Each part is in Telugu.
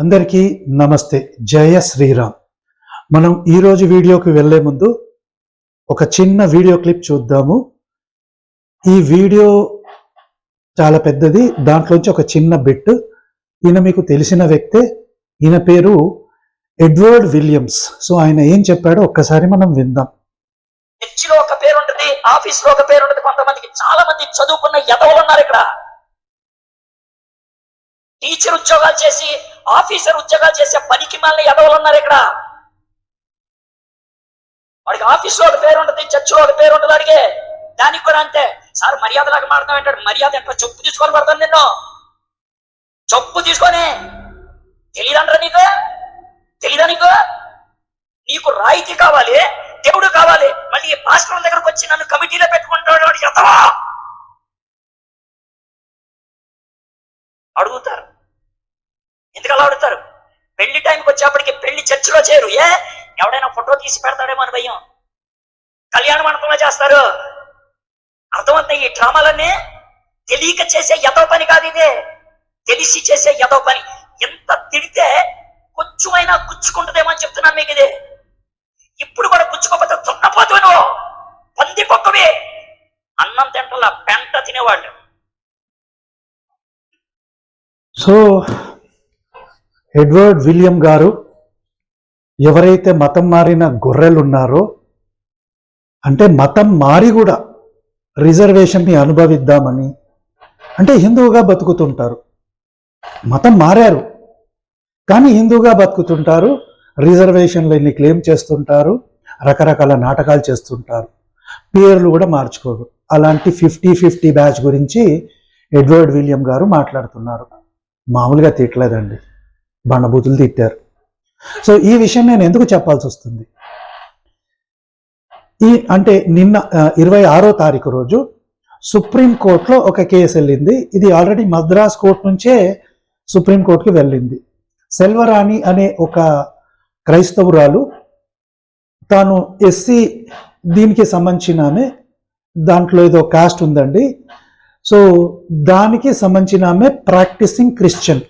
అందరికీ నమస్తే. జయ శ్రీరామ్. మనం ఈరోజు వీడియోకి వెళ్ళే ముందు ఒక చిన్న వీడియో క్లిప్ చూద్దాము. ఈ వీడియో చాలా పెద్దది. దాంట్లోంచి ఒక చిన్న బిట్. ఈయన మీకు తెలిసిన వ్యక్తే. ఈయన పేరు ఎడ్వర్డ్ విలియమ్స్. సో ఆయన ఏం చెప్పాడో ఒక్కసారి మనం విందాం. చర్చిలో ఒక పేరు ఉంటుంది ఆఫీస్లో ఒక పేరు ఉంటుంది కొంతమందికి చాలా మంది చదువుకున్న ఎదవలు ఉన్నారు ఇక్కడ. టీచర్ ఉద్యోగాలు చేసి ఆఫీసర్ ఉద్యోగాలు చేసే పనికి మళ్ళీ ఎదవలు ఉన్నారు ఇక్కడ. వాడికి ఆఫీస్లో ఒక పేరు ఉంటుంది చర్చిలో ఒక పేరు ఉంటుంది వాడికి. దానికి కూడా అంతే. సార్ మర్యాద లాగా మాడతాం అంటాడు. మర్యాద ఎంత చెప్పు తీసుకొని పడతాను నిన్ను. చెప్పు తీసుకొని. తెలియదంటారా నీకు? తెలియదా నీకు? నీకు రాయితీ కావాలి దేవుడు కావాలి. మళ్ళీ పాస్టర్ దగ్గరకు వచ్చి నన్ను కమిటీలో పెట్టుకుంటాడు వాడు ఎత్తవా అడుగుతారు. ఎందుకు పెళ్ళి టైంకి వచ్చేప్పటికి పెళ్ళి చర్చిలో చేరు. ఏ? ఎవడైనా ఫోటో తీసి పెడతాడేమో అని భయం. కళ్యాణ మండపంలో చేస్తారు. అర్థమవుతాయి ఈ డ్రామాలన్నీ? తెలియక చేసే ఎదో పని కాదు ఇదే. తెలిసి చేసే ఎదో పని. ఎంత తిడితే కొంచెమైనా గుచ్చుకుంటుందేమో అని చెప్తున్నాను మీకు ఇది. ఇప్పుడు కూడా గుచ్చుకోకపోతే దున్నపోతు నువ్వు. పంది కుక్కవి. అన్నం తింటలా పెంట తినేవాళ్ళు. సో ఎడ్వర్డ్ విలియం గారు ఎవరైతే మతం మారిన గొర్రెలు ఉన్నారో అంటే మతం మారి కూడా రిజర్వేషన్ని అనుభవిద్దామని అంటే హిందువుగా బతుకుతుంటారు. మతం మారారు కానీ హిందువుగా బతుకుతుంటారు రిజర్వేషన్లని క్లెయిమ్ చేస్తుంటారు రకరకాల నాటకాలు చేస్తుంటారు పేర్లు కూడా మార్చుకోరు. అలాంటి ఫిఫ్టీ ఫిఫ్టీ బ్యాచ్ గురించి ఎడ్వర్డ్ విలియం గారు మాట్లాడుతున్నారు. మామూలుగా తిట్టలేదండి. బండబూతులు తిట్టారు. సో ఈ విషయం నేను ఎందుకు చెప్పాల్సి వస్తుంది? ఈ అంటే నిన్న ఇరవై ఆరో తారీఖు రోజు సుప్రీం కోర్టులో ఒక కేసు వెళ్ళింది. ఇది ఆల్రెడీ మద్రాస్ కోర్టు నుంచే సుప్రీం కోర్టుకి వెళ్ళింది. సెల్వరాణి అనే ఒక క్రైస్తవురాలు తాను ఎస్సీ దీనికి సంబంధించిన ఆమె దాంట్లో ఏదో కాస్ట్ ఉందండి. సో దానికి సంబంధించిన ఆమె ప్రాక్టీసింగ్ క్రిస్టియన్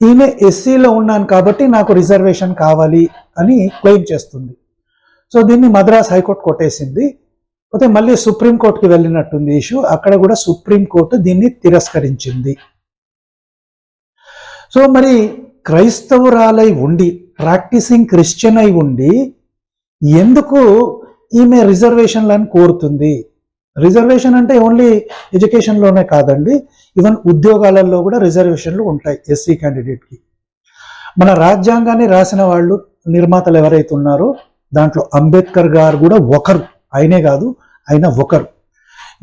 ఈమె ఎస్సీలో ఉన్నాను కాబట్టి నాకు రిజర్వేషన్ కావాలి అని క్లెయిమ్ చేస్తుంది. సో దీన్ని మద్రాస్ హైకోర్టు కొట్టేసింది. పోతే మళ్ళీ సుప్రీంకోర్టుకి వెళ్ళినట్టుంది ఇష్యూ. అక్కడ కూడా సుప్రీంకోర్టు దీన్ని తిరస్కరించింది. సో మరి క్రైస్తవురాలై ఉండి ప్రాక్టీసింగ్ క్రిస్టియన్ అయి ఉండి ఎందుకు ఈమె రిజర్వేషన్లను కోరుతుంది? రిజర్వేషన్ అంటే ఓన్లీ ఎడ్యుకేషన్లోనే కాదండి. ఈవెన్ ఉద్యోగాలలో కూడా రిజర్వేషన్లు ఉంటాయి ఎస్సీ క్యాండిడేట్కి మన రాజ్యాంగాన్ని రాసిన వాళ్ళు నిర్మాతలు ఎవరైతే ఉన్నారో దాంట్లో అంబేద్కర్ గారు కూడా ఒకరు. ఆయనే కాదు ఆయన ఒకరు.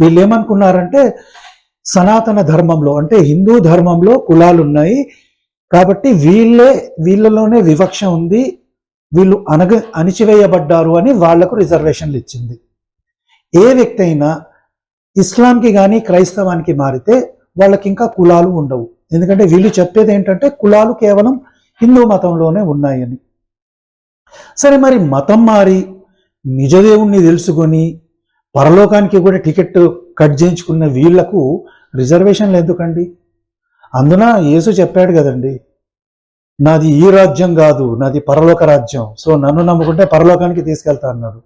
వీళ్ళు ఏమనుకున్నారంటే సనాతన ధర్మంలో అంటే హిందూ ధర్మంలో కులాలు ఉన్నాయి. కాబట్టి వీళ్ళే వీళ్ళలోనే వివక్ష ఉంది. వీళ్ళు అనగ అణిచివేయబడ్డారు అని వాళ్ళకు రిజర్వేషన్లు ఇచ్చింది. ఏ వ్యక్తి అయినా ఇస్లాంకి కానీ క్రైస్తవానికి మారితే వాళ్ళకి ఇంకా కులాలు ఉండవు. ఎందుకంటే వీళ్ళు చెప్పేది ఏంటంటే కులాలు కేవలం హిందూ మతంలోనే ఉన్నాయని. సరే మరి మతం మారి నిజదేవుణ్ణి తెలుసుకొని పరలోకానికి కూడా టికెట్ కట్ చేయించుకున్న వీళ్ళకు రిజర్వేషన్లు ఎందుకండి? అందున యేసు చెప్పాడు కదండి నాది ఈ రాజ్యం కాదు నాది పరలోక రాజ్యం. సో నన్ను నమ్ముకుంటే పరలోకానికి తీసుకెళ్తా అన్నాడు.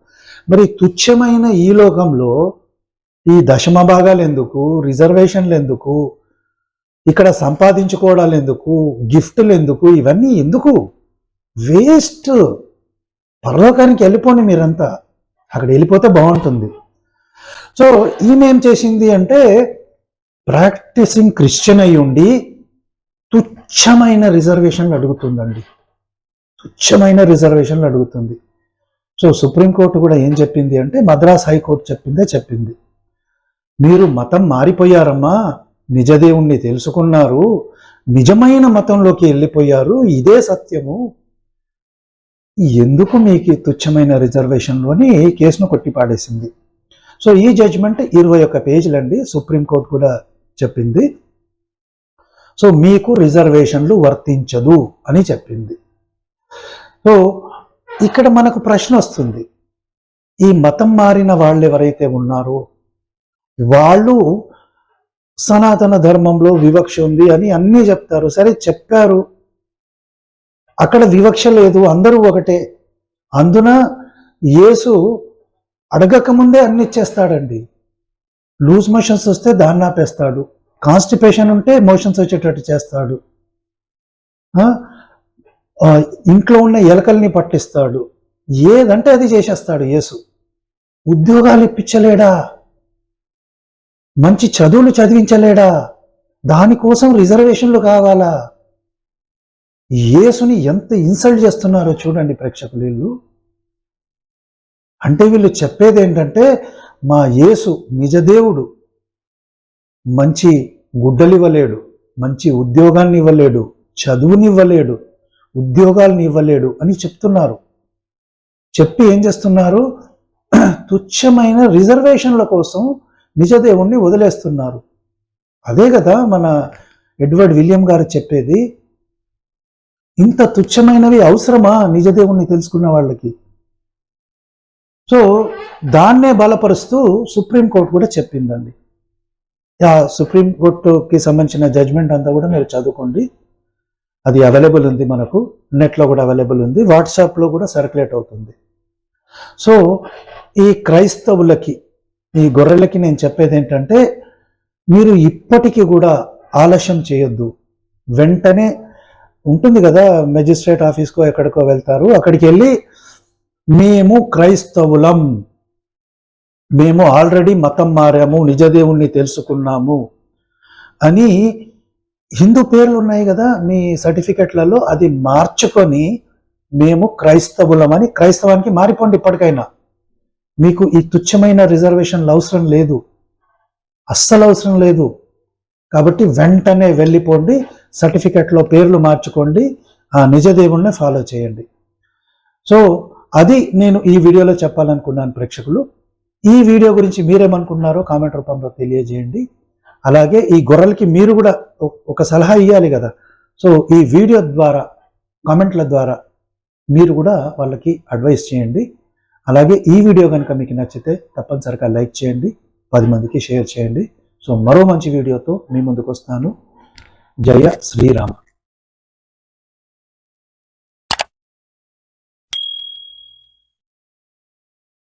మరి తుచ్చమైన ఈ లోకంలో ఈ దశమ భాగాలు ఎందుకు? రిజర్వేషన్లు ఎందుకు? ఇక్కడ సంపాదించుకోవడాలు ఎందుకు? గిఫ్ట్లు ఎందుకు? ఇవన్నీ ఎందుకు? వేస్ట్! పరలోకానికి వెళ్ళిపోండి మీరంతా. అక్కడ వెళ్ళిపోతే బాగుంటుంది. సో ఈమె ఏం చేసింది అంటే ప్రాక్టీసింగ్ క్రిస్టియన్ అయి ఉండి తుచ్చమైన రిజర్వేషన్లు అడుగుతుందండి. తుచ్చమైన రిజర్వేషన్లు అడుగుతుంది. సో సుప్రీంకోర్టు కూడా ఏం చెప్పింది అంటే మద్రాస్ హైకోర్టు చెప్పిందే చెప్పింది. మీరు మతం మారిపోయారమ్మా నిజదేవుణ్ణి తెలుసుకున్నారు నిజమైన మతంలోకి వెళ్ళిపోయారు ఇదే సత్యము. ఎందుకు మీకు తుచ్చమైన రిజర్వేషన్లోని కేసును కొట్టిపాడేసింది? సో ఈ జడ్జిమెంట్ ఇరవై ఒక్క పేజీలండి సుప్రీంకోర్టు కూడా చెప్పింది. సో మీకు రిజర్వేషన్లు వర్తించదు అని చెప్పింది. సో ఇక్కడ మనకు ప్రశ్న వస్తుంది. ఈ మతం మారిన వాళ్ళు ఎవరైతే ఉన్నారో వాళ్ళు సనాతన ధర్మంలో వివక్ష ఉంది అని అన్నీ చెప్తారు. సరే చెప్పారు. అక్కడ వివక్ష లేదు అందరూ ఒకటే. అందున యేసు అడగక ముందే అన్ని ఇచ్చేస్తాడండి. లూజ్ మోషన్స్ వస్తే దాన్ని ఆపేస్తాడు. కాన్స్టిపేషన్ ఉంటే మోషన్స్ వచ్చేటట్టు చేస్తాడు. ఇంట్లో ఉన్న ఎలకల్ని పట్టిస్తాడు. ఏదంటే అది చేసేస్తాడు యేసు. ఉద్యోగాలు ఇప్పించలేడా? మంచి చదువులు చదివించలేడా? దానికోసం రిజర్వేషన్లు కావాలా? యేసుని ఎంత ఇన్సల్ట్ చేస్తున్నారో చూడండి ప్రేక్షకులు వీళ్ళు. అంటే వీళ్ళు చెప్పేది ఏంటంటే మా యేసు నిజదేవుడు మంచి గుడ్డలు ఇవ్వలేడు మంచి ఉద్యోగాన్ని ఇవ్వలేడు చదువునివ్వలేడు. ఉద్యోగాలను ఇవ్వలేడు అని చెప్తున్నారు. చెప్పి ఏం చేస్తున్నారు? తుచ్చమైన రిజర్వేషన్ల కోసం నిజదేవుణ్ణి వదిలేస్తున్నారు. అదే కదా మన ఎడ్వర్డ్ విలియం గారు చెప్పేది. ఇంత తుచ్చమైనవి అవసరమా నిజదేవుణ్ణి తెలుసుకున్న వాళ్ళకి? సో దాన్నే బలపరుస్తూ సుప్రీంకోర్టు కూడా చెప్పిందండి. ఆ సుప్రీంకోర్టుకి సంబంధించిన జడ్జ్మెంట్ అంతా కూడా మీరు చదువుకోండి. అది అవైలబుల్ ఉంది మనకు నెట్లో కూడా అవైలబుల్ ఉంది వాట్సాప్లో కూడా సర్క్యులేట్ అవుతుంది. సో ఈ క్రైస్తవులకి ఈ గొర్రెలకి నేను చెప్పేది ఏంటంటే మీరు ఇప్పటికీ కూడా ఆలస్యం చేయొద్దు. వెంటనే ఉంటుంది కదా మెజిస్ట్రేట్ ఆఫీస్కో ఎక్కడికో వెళ్తారు అక్కడికి వెళ్ళి మేము క్రైస్తవులం. మేము ఆల్రెడీ మతం మారాము నిజదేవుణ్ణి తెలుసుకున్నాము అని హిందూ పేర్లు ఉన్నాయి కదా మీ సర్టిఫికెట్లలో అది మార్చుకొని మేము క్రైస్తవులమని క్రైస్తవానికి మారిపోండి ఇప్పటికైనా. మీకు ఈ తుచ్చమైన రిజర్వేషన్లు అవసరం లేదు. అస్సలు అవసరం లేదు. కాబట్టి వెంటనే వెళ్ళిపోండి సర్టిఫికెట్లో పేర్లు మార్చుకోండి ఆ నిజదేవుణ్ణి ఫాలో చేయండి. సో అది నేను ఈ వీడియోలో చెప్పాలనుకున్నాను ప్రేక్షకులు. ఈ వీడియో గురించి మీరేమనుకున్నారో కామెంట్ రూపంలో తెలియజేయండి. అలాగే ఈ గొర్రెలకి మీరు కూడా ఒక సలహా ఇవ్వాలి కదా. సో ఈ వీడియో ద్వారా కామెంట్ల ద్వారా మీరు కూడా వాళ్ళకి అడ్వైస్ చేయండి. అలాగే ఈ వీడియో కనుక మీకు నచ్చితే తప్పనిసరిగా లైక్ చేయండి పది మందికి షేర్ చేయండి. సో మరో మంచి వీడియోతో మీ ముందుకు వస్తాను. జయ శ్రీరామ్.